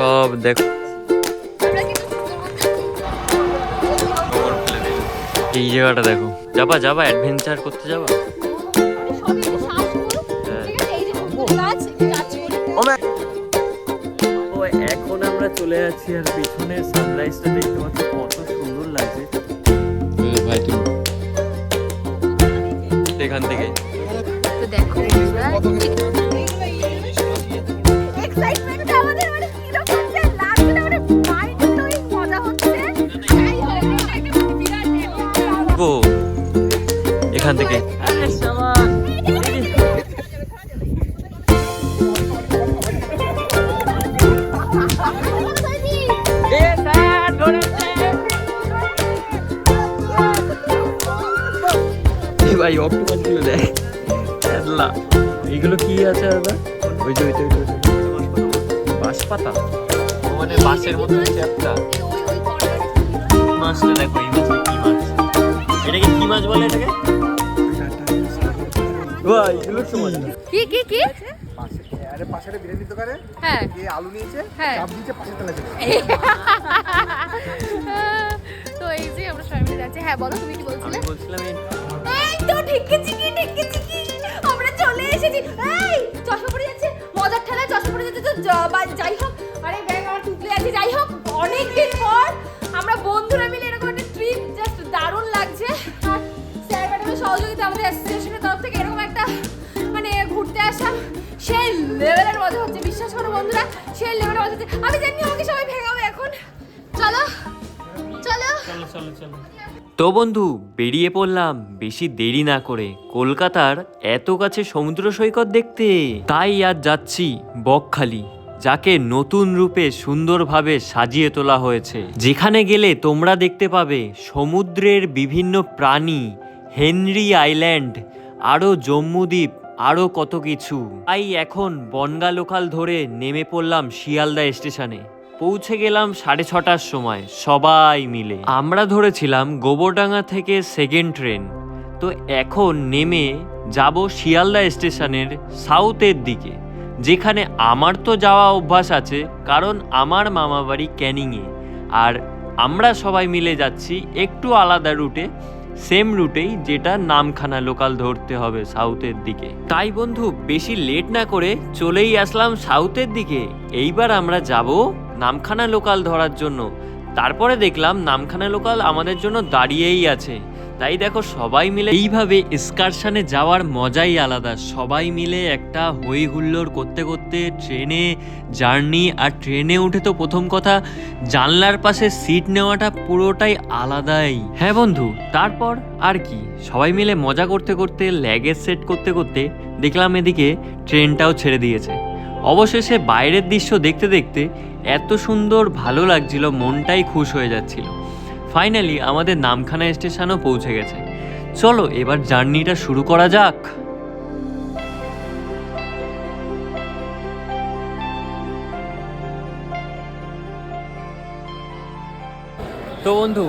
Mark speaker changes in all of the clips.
Speaker 1: সব দেখো। এই জায়গাটা দেখো। যাবা যাবা অ্যাডভেঞ্চার করতে যাবা?
Speaker 2: আছে
Speaker 1: এখন আমরা চলে যাচ্ছি আর পিছনে সানরাইজটা দেখতে পাচ্ছি কত সুন্দর লাগছে। ভাই তুমি এখান থেকে।
Speaker 2: দেখো
Speaker 1: এখান থেকে। ভাই অক্টোপাসগুলো দেখ। এগুলো কি আছে দাদা? ওই যে ওইটা ওইটা বাঁশ পাতা মানে বাঁশের মতো চ্যাপটা মাছটা দেখো এই মাছটা কি মাছ? এটাকে কি মাছ বলে এটাকে? ভাই এগুলো কি
Speaker 2: কি কি কি?
Speaker 3: আরে পাশে একটা দোকানে
Speaker 2: হ্যাঁ।
Speaker 3: যে আলু নিয়েছে
Speaker 2: হ্যাঁ।
Speaker 3: চাপ দিয়েছে পাশে তেলা
Speaker 2: তো এই যে আমরা সবাই মিলে যাচ্ছি। হ্যাঁ বলো তুমি কি বলছিলে?
Speaker 1: আমি বলছিলাম এই
Speaker 2: এই তো ঢেকেছি কি ঢেকেছি কি আমরা চলে এসেছি। এই চশমা পড়ে যাচ্ছে। মজার ঠেলায় চশমা পড়ে যাচ্ছে। তো যাই হোক। আরে ব্যাগ আমার টুকলে আছে। যাই হোক অনেক দিন পর আমরা বন্ধুরা মিলে লেভেলের মজা হচ্ছে বিশ্বাস করো বন্ধুরা সেই লেভেলের মজা হচ্ছে। আমি জানি আমাকে সবাই ভেঙাবে এখন। চলো চলো।
Speaker 1: তো বন্ধু বেরিয়ে পড়লাম বেশি দেরি না করে কলকাতার এত কাছে সমুদ্র সৈকত দেখতে। তাই আর যাচ্ছি বকখালি যাকে নতুন রূপে সুন্দরভাবে সাজিয়ে তোলা হয়েছে। যেখানে গেলে তোমরা দেখতে পাবে সমুদ্রের বিভিন্ন প্রাণী হেনরি আইল্যান্ড আরও জম্মুদ্বীপ আরও কত কিছু। তাই এখন বনগা লোকাল ধরে নেমে পড়লাম শিয়ালদা স্টেশনে। পৌঁছে গেলাম সাড়ে ছটার সময়, সবাই মিলে। আমরা ধরেছিলাম গোবরডাঙ্গা থেকে সেকেন্ড ট্রেন তো এখন নেমে যাব শিয়ালদা স্টেশনের সাউথের দিকে। যেখানে আমার তো যাওয়া অভ্যাস আছে, কারণ আমার মামাবাড়ি ক্যানিংয়ে। আর আমরা সবাই মিলে যাচ্ছি একটু আলাদা রুটে সেম রুটেই যেটা নামখানা লোকাল ধরতে হবে সাউথের দিকে। তাই বন্ধু, বেশি লেট না করে চলেই আসলাম সাউথের দিকে। এইবার আমরা যাব নামখানা লোকাল ধরার জন্য। তারপরে দেখলাম নামখানা লোকাল আমাদের জন্য দাঁড়িয়েই আছে। তাই দেখো, সবাই মিলে এইভাবে এক্সকারশনে যাওয়ার মজাই আলাদা। সবাই মিলে একটা হই হুল্লোড় করতে করতে ট্রেনে জার্নি, আর ট্রেনে উঠে তো প্রথম কথা, জানলার পাশে সিট নেওয়াটা পুরোটাই আলাদাই। হ্যাঁ বন্ধু, তারপর আর কি? সবাই মিলে মজা করতে করতে ল্যাগেজ সেট করতে করতে দেখলাম এদিকে ট্রেনটাও ছেড়ে দিয়েছে। অবশেষে বাইরের দৃশ্য দেখতে দেখতে এত সুন্দর ভালো লাগছিল, মনটাই খুশ হয়ে যাচ্ছিল। ফাইনালি আমাদের নামখানা স্টেশনও পৌঁছে গেছে। চলো, এবার জার্নিটা শুরু করা যাক। তো বন্ধু,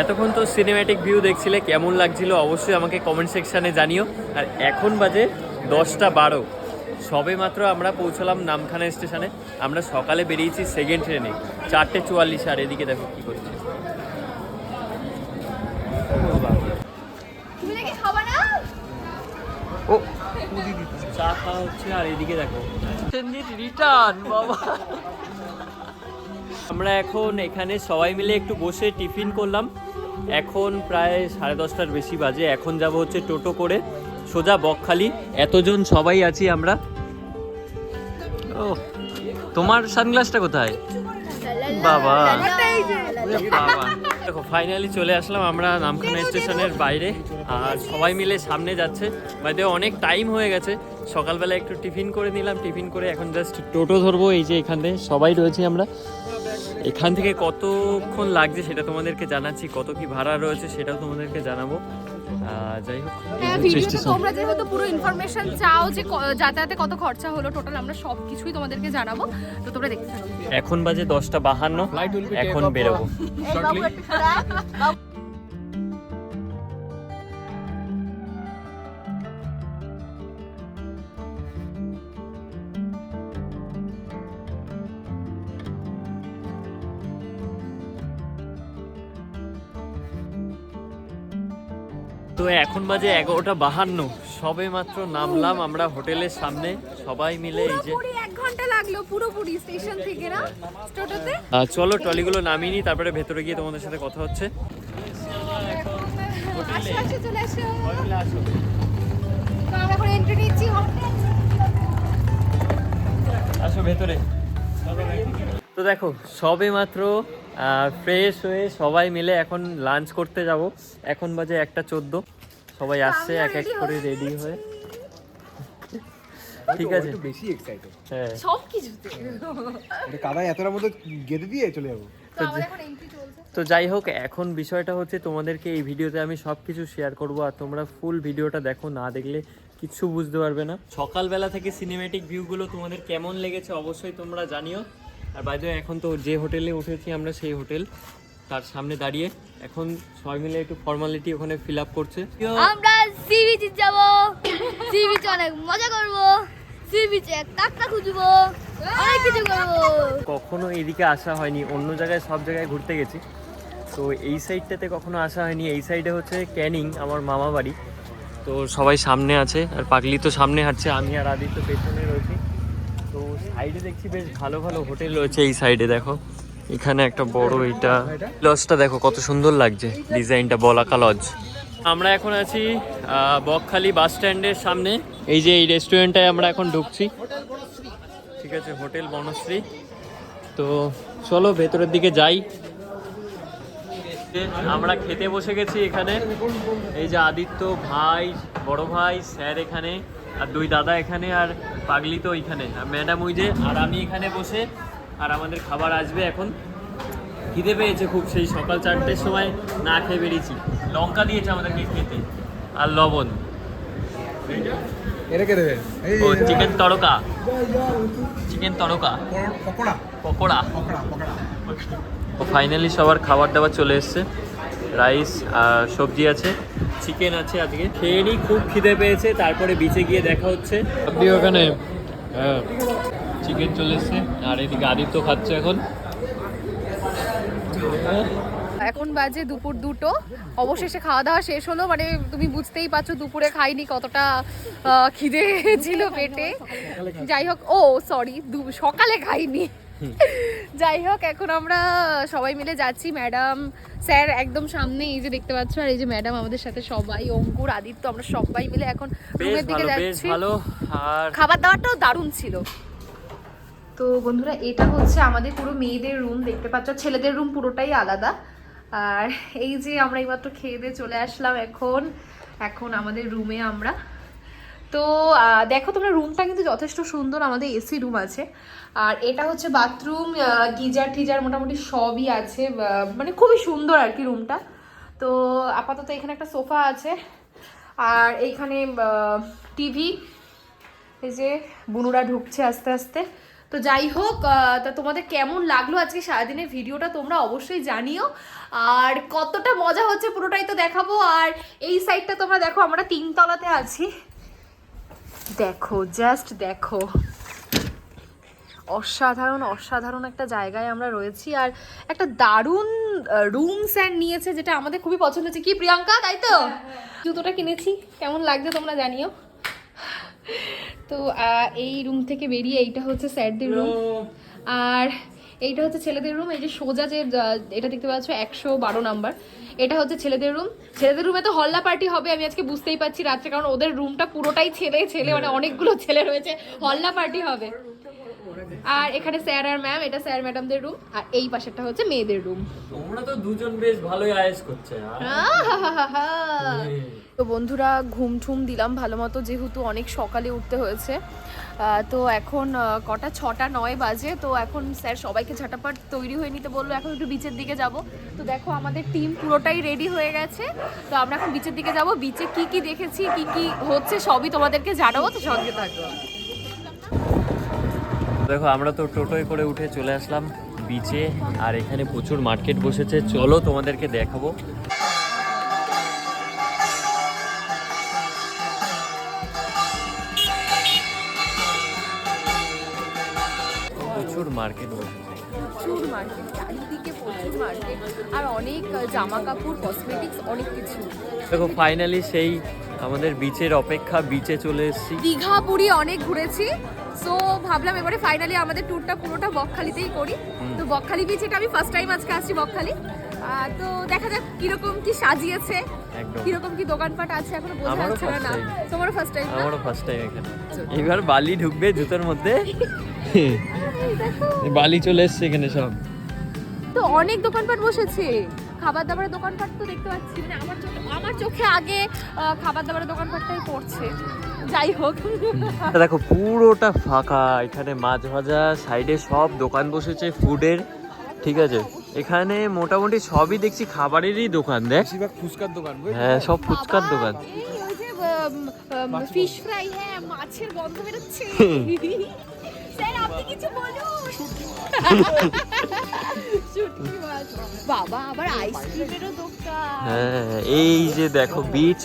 Speaker 1: এতক্ষণ তো সিনেম্যাটিক ভিউ দেখছিলে, কেমন লাগছিল অবশ্যই আমাকে কমেন্ট সেকশানে জানিও। আর এখন বাজে দশটা বারো। সবে মাত্র আমরা পৌঁছলাম নামখানা স্টেশনে। আমরা সকালে বেরিয়েছি সেকেন্ড ট্রেনে চারটে চুয়াল্লিশ আর এদিকে দেখো কী করছে
Speaker 2: তুমি নাকি খাবা না
Speaker 1: ও। চা খাওয়া হচ্ছে আর এদিকে দেখো। রিটার্ন বাবা। আমরা এখন এখানে সবাই মিলে একটু বসে টিফিন করলাম। এখন প্রায় সাড়ে দশটার বেশি বাজে। এখন যাব হচ্ছে টোটো করে। সোজা বকখালি। এতজন সবাই আছি আমরা। ও তোমার সানগ্লাসটা কোথায়? বাবা। বাবা। দেখো ফাইনালি চলে আসলাম আমরা নামখানা স্টেশনের বাইরে। আর সবাই মিলে সামনে যাচ্ছে। বাইরে অনেক টাইম হয়ে গেছে। সকালবেলা একটু টিফিন করে নিলাম। টিফিন করে এখন জাস্ট টোটো ধরবো এই যে এখানে। সবাই রয়েছি আমরা। এখান থেকে কতক্ষণ লাগছে সেটা তোমাদেরকে জানাচ্ছি। কত কি ভাড়া রয়েছে সেটাও তোমাদেরকে জানাব। যাই হোক।
Speaker 2: হ্যাঁ ভিডিওতে তোমরা যেহেতু পুরো ইনফরমেশন চাও যে যাতায়াতে কত খরচা হলো টোটাল আমরা সব কিছুই তোমাদেরকে জানাব। তো তোমরা দেখতে থাকো।
Speaker 1: এখন বাজে দশটা বাহান্ন। এখন বেরোবো। তো এখন বাজে এগারোটা বাহান্ন। সবে মাত্র নামলাম আমরা হোটেলের সামনে সবাই মিলে এই যে চলো ট্রলিগুলো নামিয়ে নিই তারপরে ভেতরে গিয়ে তোমাদের সাথে কথা হচ্ছে।
Speaker 2: আসো
Speaker 1: ভেতরে। তো দেখো সবে মাত্র ফ্রেশ হয়ে সবাই মিলে এখন লাঞ্চ করতে যাব। এখন বাজে একটা চোদ্দ। সবাই আসছে এক এক করে রেডি হয়ে। ঠিক আছে।
Speaker 3: বেশি এক্সাইটেড
Speaker 1: হ্যাঁ।
Speaker 2: সব কিছুতে
Speaker 3: কাদায় এতটার মধ্যে গেঁথে দিয়ে চলে যাব।
Speaker 2: তো আমাদের এখন এন্ট্রি চলছে।
Speaker 1: তো যাই হোক এখন বিষয়টা হচ্ছে তোমাদেরকে এই ভিডিওতে আমি সব কিছু শেয়ার করব আর তোমরা ফুল ভিডিওটা দেখো না দেখলে কিচ্ছু বুঝতে পারবে না। সকালবেলা থেকে সিনেমেটিক ভিউগুলো তোমাদের কেমন লেগেছে অবশ্যই তোমরা জানিও। আর বাইরে এখন তো যে হোটেলে উঠেছি আমরা সেই হোটেল তার সামনে দাঁড়িয়ে এখন সবাই মিলে একটু ফর্মালিটি ওখানে ফিল আপ করছে।
Speaker 4: আমরা সি বিচে যাব। সি বিচে অনেক মজা করব। সি বিচে কাঁকড়া খুঁজবো। অনেক কিছু করব।
Speaker 1: কখনো এদিকে আসা হয়নি অন্য জায়গায় সব জায়গায় ঘুরতে গেছি। তো এই সাইডটাতে কখনো আসা হয়নি এই সাইডে হচ্ছে ক্যানিং আমার মামা বাড়ি তো সবাই সামনে আছে আর পাগলি তো সামনে হাঁটছে আমি আর আদিত্য পেছনে রয়েছি। সাইডে দেখছি বেশ ভালো ভালো হোটেল রয়েছে এই সাইডে, দেখো। এখানে একটা বড় এইটা। লজটা দেখো, কত সুন্দর লাগছে। ডিজাইনটা বলাকা লজ। আমরা এখন আছি বকখালি বাস স্ট্যান্ডের সামনে। এই যে এই রেস্টুরেন্টটায় আমরা এখন ঢুকছি। ঠিক আছে, হোটেল বনশ্রী। তো চলো, ভেতরের দিকে যাই। আমরা খেতে বসে গেছি এখানে। এই যে আদিত্য ভাই, বড় ভাই, স্যার এখানে। আর দুই দাদা এখানে আর পাগলি তো ওইখানে। আর ম্যাডাম ওই যে আর আমি এখানে বসে আর আমাদের খাবার আসবে এখন। খিদে পেয়েছে খুব সেই সকাল চারটের সময় না খেয়ে বেরিয়েছি। লঙ্কা দিয়েছে আমাদেরকে খেতে আর লবণ। ও chicken tadka chicken tadka
Speaker 3: pakora.
Speaker 1: Pakora.
Speaker 3: Pakora pakora.
Speaker 1: Finally সবার খাবার দাবার চলে এসছে। রাইস সবজি আছে চিকেন আছে আজকে। খেয়ে নিই খুব খিদে পেয়েছে তারপরে বিচে গিয়ে দেখা হচ্ছে। আপনি ওখানে চিকেন চলে এসছে আর এদিকে আদিত্য খাচ্ছে এখন।
Speaker 2: এখন বাজে দুপুর দুটো অবশেষে খাওয়া দাওয়া শেষ হলো মানে তুমি বুঝতেই পারছ দুপুরে খাইনি কতটা খিদে ছিল পেটে। যাই হোক ও সরি সকালে খাইনি। যাই হোক এখন আমরা সবাই মিলে যাচ্ছি। ম্যাডাম স্যার একদম সামনে এই যে দেখতে পাচ্ছ আর এই যে ম্যাডাম আমাদের সাথে সবাই অঙ্কুর আদিত্য আমরা সবাই মিলে এখন রুমের দিকে যাচ্ছি।
Speaker 1: ভালো আর
Speaker 2: খাবার দাবারটাও দারুণ ছিল। তো বন্ধুরা এটা হচ্ছে আমাদের পুরো মেয়েদের রুম দেখতে পাচ্ছ? ছেলেদের রুম পুরোটাই আলাদা। আর এই যে আমরা এইমাত্র খেয়ে দিয়ে চলে আসলাম এখন। এখন আমাদের রুমে আমরা তো দেখো তোমরা রুমটা কিন্তু যথেষ্ট সুন্দর, আমাদের এসি রুম আছে। আর এটা হচ্ছে বাথরুম গিজার টিজার মোটামুটি সবই আছে মানে খুবই সুন্দর আর কি রুমটা তো, আপাতত এখানে একটা সোফা আছে, আর এইখানে টিভি, এই যে বুনুরা ঢুকছে আস্তে আস্তে। তো যাই হোক তা তোমাদের কেমন লাগল আজকে সারাদিনের ভিডিওটা তোমরা অবশ্যই জানিও। আর কতটা মজা হচ্ছে পুরোটাই তো দেখাবো। আর এই সাইডটা তোমরা দেখো, আমরা তিনতলাতে আছি। দেখো জাস্ট দেখো। অসাধারণ অসাধারণ একটা জায়গায় আমরা রয়েছি আর একটা দারুণ রুম স্যান্ড নিয়েছে যেটা আমাদের খুবই পছন্দ হচ্ছে। কি প্রিয়াঙ্কা তাই তো? জুতোটা কিনেছি কেমন লাগছে তোমরা জানিও। তো এই রুম থেকে বেরিয়ে এইটা হচ্ছে স্যারদের রুম আর এইটা হচ্ছে ছেলেদের রুম এই যে সোজা যে এটা দেখতে পাচ্ছ একশো বারো নাম্বার। এটা হচ্ছে ছেলেদের রুম ছেলেদের রুমে তো হল্লা পার্টি হবে আমি আজকে বুঝতেই পারছি রাত্রে কারণ ওদের রুমটা পুরোটাই ছেলে ছেলে মানে অনেকগুলো ছেলে রয়েছে। হল্লা পার্টি হবে। আর এখানে স্যার আর ম্যাম এটা স্যার ম্যাডামদের রুম আর এই পাশেরটা হচ্ছে মেয়েদের রুম
Speaker 1: তোমরা তো দুজন বেশ ভালোই আয়েস করছে
Speaker 2: তো বন্ধুরা ঘুম ঠুম দিলাম ভালো মতো যেহেতু অনেক সকালে উঠতে হয়েছে। তো এখন কটা? ছটা, নয় বাজে। তো এখন স্যার সবাইকে ঝাটাপাট তৈরি হয়ে নিতে বলল, এখন একটু বিচের দিকে যাব। তো দেখো, আমাদের টিম পুরোটাই রেডি হয়ে গেছে। তো আমরা এখন বিচের দিকে যাব। বিচে কি কি দেখেছি, কি কি হচ্ছে, সবই তোমাদেরকে জানাব, তো সঙ্গে থাকব
Speaker 1: দেখো, আমরা তো টোটোয় করে উঠে চলে আসলাম বিচে, আর এখানে প্রচুর মার্কেট বসেছে। চলো তোমাদেরকে দেখাবো। মার্কেট বসেছে
Speaker 2: প্রচুর মার্কেট চারিদিকে প্রচুর মার্কেট আর অনেক জামা কাপড় কসমেটিক্স অনেক কিছু।
Speaker 1: দেখো ফাইনালি সেই আমাদের বিচের অপেক্ষা বিচে চলে এসেছি।
Speaker 2: দীঘা পুরী অনেক ঘুরেছি। সো ভাবলাম এবারে ফাইনালি আমাদের ট্যুরটা পুরোটা বকখালিতেই করি। তো বকখালি বিচ এটা আমি ফার্স্ট টাইম আজকে আসছি বকখালি। তো দেখা যাক কীরকম কি সাজিয়েছে কীরকম কি দোকানপাট আছে এখনও বোঝা যাচ্ছে না। তোমারও ফার্স্ট টাইম
Speaker 1: আমারও ফার্স্ট টাইম এখানে। এবার বালি ঢুকবে জুতোর মধ্যে। বালি চলে এসছে এখানে সব।
Speaker 2: তো অনেক দোকানপাট বসেছে। খাবার দাবারের দোকানপাট তো দেখতে পাচ্ছি। মানে আমার চোখে আমার চোখে আগে খাবার দাবারের দোকানপাটটাই পড়ছে। যাই হোক।
Speaker 1: দেখো পুরোটা ফাঁকা। এখানে মাছ ভাজা সাইডে সব দোকান বসেছে ফুডের। ঠিক আছে? এখানে মোটামুটি সবই দেখছি খাবারেরই দোকান দেখ।
Speaker 3: ফুচকার দোকান
Speaker 1: হ্যাঁ সব ফুচকার দোকান।
Speaker 2: এই ওই যে ফিশ ফ্রাই হ্যাঁ মাছের গন্ধ বেরোচ্ছে। স্যার আপনি কিছু বলুন। বাবা আবার আইসক্রিমেরও দোকান।
Speaker 1: হ্যাঁ এই যে দেখো বিচ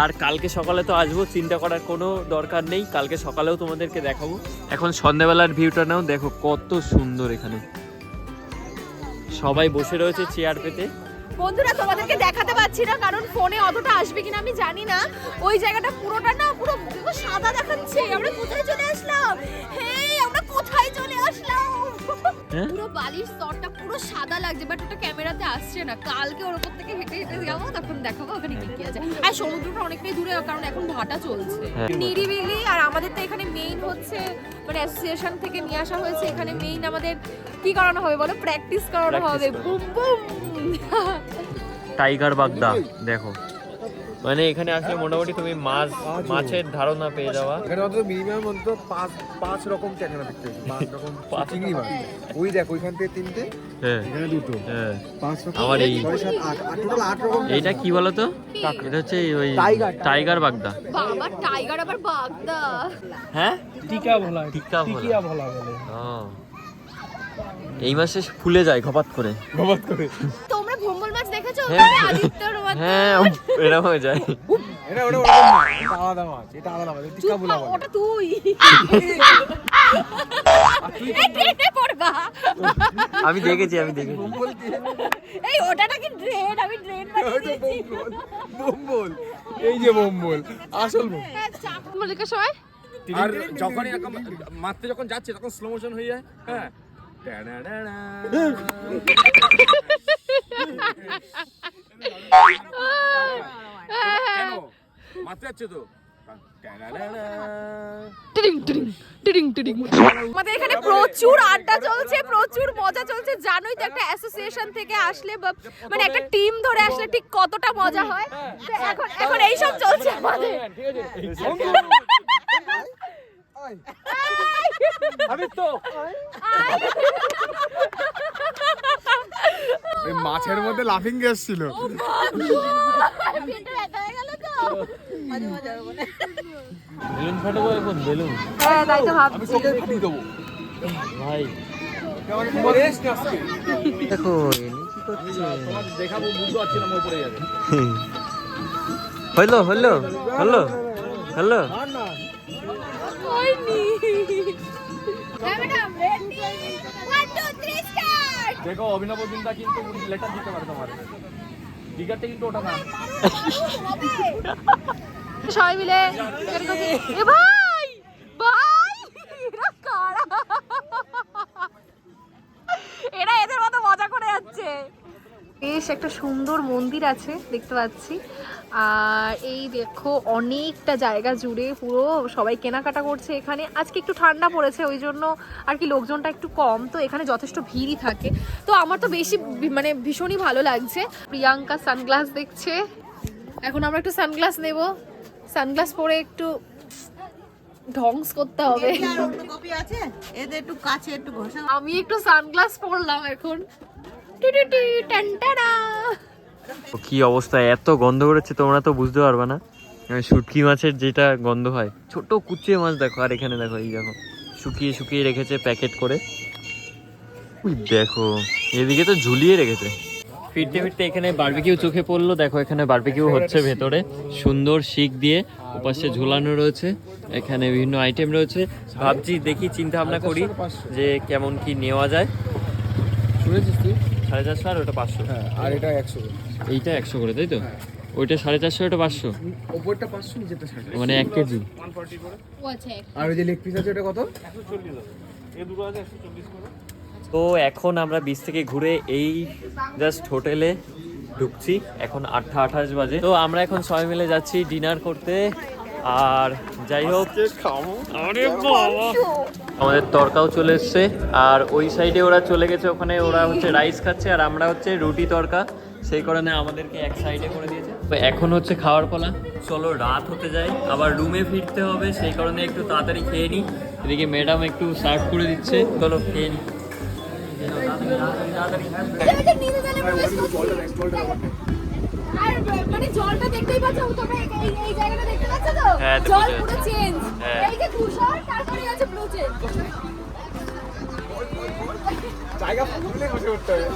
Speaker 1: আর কালকে সকালে তো আসব চিন্তা করার কোনো দরকার নেই। কালকে সকালেও তোমাদেরকে দেখাবো। এখন সন্ধ্যাবেলার ভিউটা নাও দেখো কত সুন্দর এখানে। সবাই বসে রয়েছে চেয়ার পেতে।
Speaker 2: বন্ধুরা তোমাদেরকে দেখাতে পাচ্ছি না কারণ ফোনে অতটা আসবে কিনা আমি জানি না। ওই জায়গাটা পুরোটা না পুরো সাদা দেখাচ্ছে। আমরা কোথায় চলে আসলাম? চলে আসলাম।
Speaker 1: হ্যাঁ?
Speaker 2: পুরো বালির স্তরটা পুরো সাদা লাগছে বাট ওটা ক্যামেরাতে আসছে না। কালকে ওর উপর থেকে হেঁটে হেঁটে যাব তখন দেখাবো ওখানে কি কি আছে। আর সমুদ্রটা অনেকটাই দূরে কারণ এখন ভাটা চলছে।
Speaker 1: হ্যাঁ।
Speaker 2: নিরিবিলি আর আমাদের তো এখানে মেইন হচ্ছে মানে অ্যাসোসিয়েশন থেকে নিয়ে আসা হয়েছে এখানে মেইন আমাদের কি করানো হবে বলো? প্র্যাকটিস করানো হবে। Boom boom.
Speaker 1: টাইগার বাগদা দেখো। মানে এখানে আসলে মোটামুটি তুমি মাছ মাছের ধারণা পেয়ে যাওয়া।
Speaker 3: এখানে অন্তত মিনিমাম অন্তত পাঁচ পাঁচ রকম ট্যাংরা দেখতে পাঁচ রকম চিংড়ি মাছ। ওই দেখ ওইখান থেকে তিনটে
Speaker 1: হ্যাঁ।
Speaker 3: এখানে দুটো।
Speaker 1: হ্যাঁ।
Speaker 3: পাঁচ রকম
Speaker 1: আমার এই-
Speaker 3: সাত আট। আট টোটাল আট রকম
Speaker 1: এইটা কি বলতো? এটা হচ্ছে ওই
Speaker 3: টাইগার,
Speaker 1: টাইগার বাগদা।
Speaker 2: বাবা টাইগার আবার বাগদা।
Speaker 1: হ্যাঁ?
Speaker 3: টিকা বলা
Speaker 1: টিক্কা ভোলা।
Speaker 3: টিকিয়া বলা বলে
Speaker 1: ও। এই মাসে ফুলে যায় ঘপাত করে।
Speaker 3: গবাদ করে।
Speaker 1: হ্যাঁ। হ্যাঁ এরকম হয়ে যায়।
Speaker 3: এটা ওটা আলাদা মাছ এটা আলাদা মাছ টিকা বলা বলে।
Speaker 2: ওটা তুই।
Speaker 1: আমি দেখেছি আমি দেখেছি।
Speaker 3: বোম্বল দিয়ে।
Speaker 2: এই ওটা নাকি ড্রেন আমি ড্রেন
Speaker 3: বোম্বল বোম্বল। এই যে বোম্বল আসল বোম্বল।
Speaker 5: আর যখন এরকম মারতে যখন যাচ্ছে তখন স্লো মোশন হয়ে যায়। হ্যাঁ। কেন মারতে যাচ্ছে তো টানাটানা।
Speaker 2: টিডিং টিডিং টিডিং টিডিং আমাদের এখানে প্রচুর আড্ডা চলছে প্রচুর মজা চলছে। জানোই তো একটা অ্যাসোসিয়েশন থেকে আসলে মানে একটা টিম ধরে আসলে ঠিক কতটা মজা হয়। এখন এখন এই সব চলছে আমাদের।
Speaker 5: আমি তো
Speaker 3: মাছের মধ্যে লাফিং গ্যাস ছিল।
Speaker 2: পেটে ব্যথা হয়ে গেল
Speaker 1: বেলুন ফাটাবো এখন বেলুন।
Speaker 2: হ্যাঁ তাই তো ভাবছি।
Speaker 3: ফাটিয়ে দেবো।
Speaker 1: ভাই। দেখো কি করছে?
Speaker 5: দেখাবো বুঝতে পারছি না উপরে যাবে
Speaker 1: হলো হলো হলো হলো
Speaker 2: হয়নি। হ্যাঁ ম্যাডাম।
Speaker 5: দেখো, অভিনব চিন্তা কিন্তু লেটার দিতে পারে তোমার। দিঘাতে কিন্তু ওটা না।
Speaker 2: সবাই মিলে। এ ভাই! ভাই! এরা কারা? এরা এদের মতো মজা করে যাচ্ছে। বেশ একটা সুন্দর মন্দির আছে দেখতে পাচ্ছি। আর এই দেখো অনেকটা জায়গা জুড়ে পুরো সবাই কেনাকাটা করছে এখানে। আজকে একটু ঠান্ডা পড়েছে ওই জন্য আর কি লোকজনটা একটু কম। তো এখানে যথেষ্ট ভিড়ই থাকে। তো আমার তো বেশি মানে ভীষণই ভালো লাগছে। প্রিয়াঙ্কা সানগ্লাস দেখছে। এখন আমরা একটু সানগ্লাস নেব। সানগ্লাস পরে একটু ঢংস করতে হবে। আমি একটু সানগ্লাস পরলাম এখন।
Speaker 1: কি অবস্থা? এত গন্ধ করেছে তোমরা তো বুঝতে পারবে না। শুটকি মাছের যেটা গন্ধ হয়। ছোট কুচিয়ে মাছ দেখো আর এখানে দেখো এই দেখো শুকিয়ে শুকিয়ে রেখেছে প্যাকেট করে। উই দেখো এদিকে তো ঝুলিয়ে রেখেছে। ফিরতে ফিরতে এখানে বারবিকিউ চোখে পড়ল। দেখো এখানে বারবিকিউ হচ্ছে ভেতরে। সুন্দর শিক দিয়ে ওপাশে ঝুলানো রয়েছে। এখানে বিভিন্ন আইটেম রয়েছে। ভাবছি দেখি চিন্তা ভাবনা করি যে কেমন কি নেওয়া যায়।
Speaker 3: শুনেছিস তুই?
Speaker 1: সাড়ে চারশো আর ওটা পাঁচশো।
Speaker 3: হ্যাঁ আর এটা একশো
Speaker 1: এইটা একশো করে তাই তো? ওইটা সাড়ে চারশো ওটা পাঁচশো?
Speaker 3: ওপরটা পাঁচশো নিচেরটা ষাট
Speaker 1: মানে এক কেজি।
Speaker 2: আচ্ছা
Speaker 3: আর ওই যে লেগ পিস আছে ওটা কত?
Speaker 1: তো এখন আমরা বিচ থেকে ঘুরে এই জাস্ট হোটেলে ঢুকছি। এখন আটটা আঠাশ বাজে। তো আমরা এখন সবাই মিলে যাচ্ছি ডিনার করতে। আর যাই হোক আমাদের তরকাও চলে এসছে আর ওই সাইডে ওরা চলে গেছে ওখানে ওরা হচ্ছে রাইস খাচ্ছে আর আমরা হচ্ছে রুটি তরকা। সেই কারণে আমাদেরকে এক সাইডে করে দিয়েছে। তো এখন হচ্ছে খাওয়ার পালা। চলো রাত হতে যায় আবার রুমে ফিরতে হবে সেই কারণে একটু তাড়াতাড়ি খেয়ে নিই এদিকে ম্যাডাম একটু সার্ভ করে দিচ্ছে। চলো খেয়ে নিই
Speaker 2: মানে জলটা দেখতেই পাচ্ছ তোমরা এই- এই এই জায়গাটা দেখতে পাচ্ছ তো?
Speaker 1: হ্যাঁ,
Speaker 2: জল পুরো চেঞ্জ
Speaker 1: হ্যাঁ।
Speaker 2: এই যে ধূসর তারপরে আছে ব্লু চেঞ্জ
Speaker 3: জায়গা ফুলে বসে উঠতে হবে।